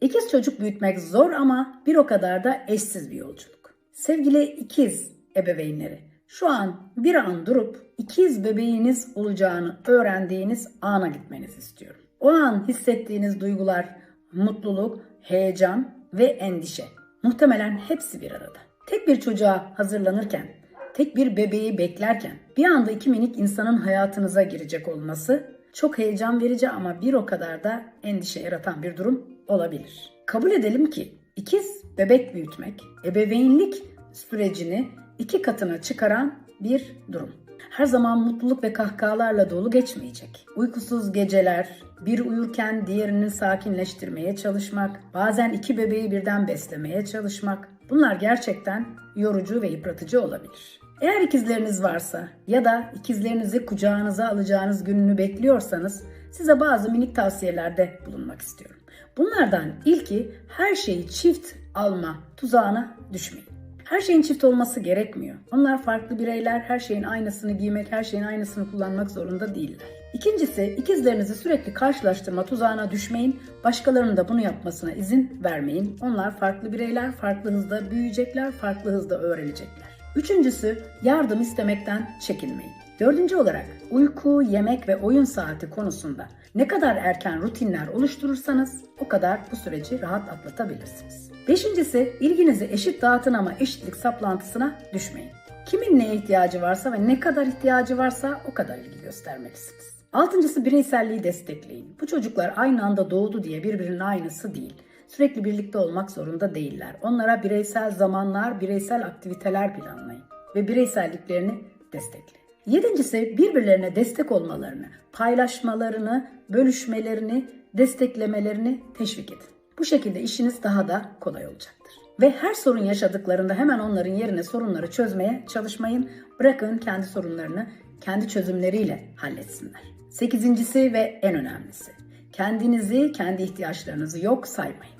İkiz çocuk büyütmek zor ama bir o kadar da eşsiz bir yolculuk. Sevgili ikiz ebeveynleri, şu an bir an durup ikiz bebeğiniz olacağını öğrendiğiniz ana gitmenizi istiyorum. O an hissettiğiniz duygular, mutluluk, heyecan ve endişe. Muhtemelen hepsi bir arada. Tek bir çocuğa hazırlanırken, tek bir bebeği beklerken bir anda iki minik insanın hayatınıza girecek olması çok heyecan verici ama bir o kadar da endişe yaratan bir durum olabilir. Kabul edelim ki ikiz bebek büyütmek ebeveynlik sürecini iki katına çıkaran bir durum. Her zaman mutluluk ve kahkahalarla dolu geçmeyecek. Uykusuz geceler, bir uyurken diğerini sakinleştirmeye çalışmak, bazen iki bebeği birden beslemeye çalışmak. Bunlar gerçekten yorucu ve yıpratıcı olabilir. Eğer ikizleriniz varsa ya da ikizlerinizi kucağınıza alacağınız gününü bekliyorsanız size bazı minik tavsiyelerde bulunmak istiyorum. Bunlardan ilki her şeyi çift alma tuzağına düşmeyin. Her şeyin çift olması gerekmiyor. Onlar farklı bireyler, her şeyin aynısını giymek, her şeyin aynısını kullanmak zorunda değiller. İkincisi, ikizlerinizi sürekli karşılaştırma tuzağına düşmeyin. Başkalarının da bunu yapmasına izin vermeyin. Onlar farklı bireyler, farklı hızda büyüyecekler, farklı hızda öğrenecekler. Üçüncüsü, yardım istemekten çekinmeyin. Dördüncü olarak uyku, yemek ve oyun saati konusunda ne kadar erken rutinler oluşturursanız o kadar bu süreci rahat atlatabilirsiniz. Beşincisi ilginizi eşit dağıtın ama eşitlik saplantısına düşmeyin. Kimin neye ihtiyacı varsa ve ne kadar ihtiyacı varsa o kadar ilgi göstermelisiniz. Altıncısı bireyselliği destekleyin. Bu çocuklar aynı anda doğdu diye birbirinin aynısı değil. Sürekli birlikte olmak zorunda değiller. Onlara bireysel zamanlar, bireysel aktiviteler planlayın ve bireyselliklerini destekleyin. Yedincisi birbirlerine destek olmalarını, paylaşmalarını, bölüşmelerini, desteklemelerini teşvik edin. Bu şekilde işiniz daha da kolay olacaktır. Ve her sorun yaşadıklarında hemen onların yerine sorunları çözmeye çalışmayın. Bırakın kendi sorunlarını kendi çözümleriyle halletsinler. Sekizincisi ve en önemlisi. Kendinizi, kendi ihtiyaçlarınızı yok saymayın.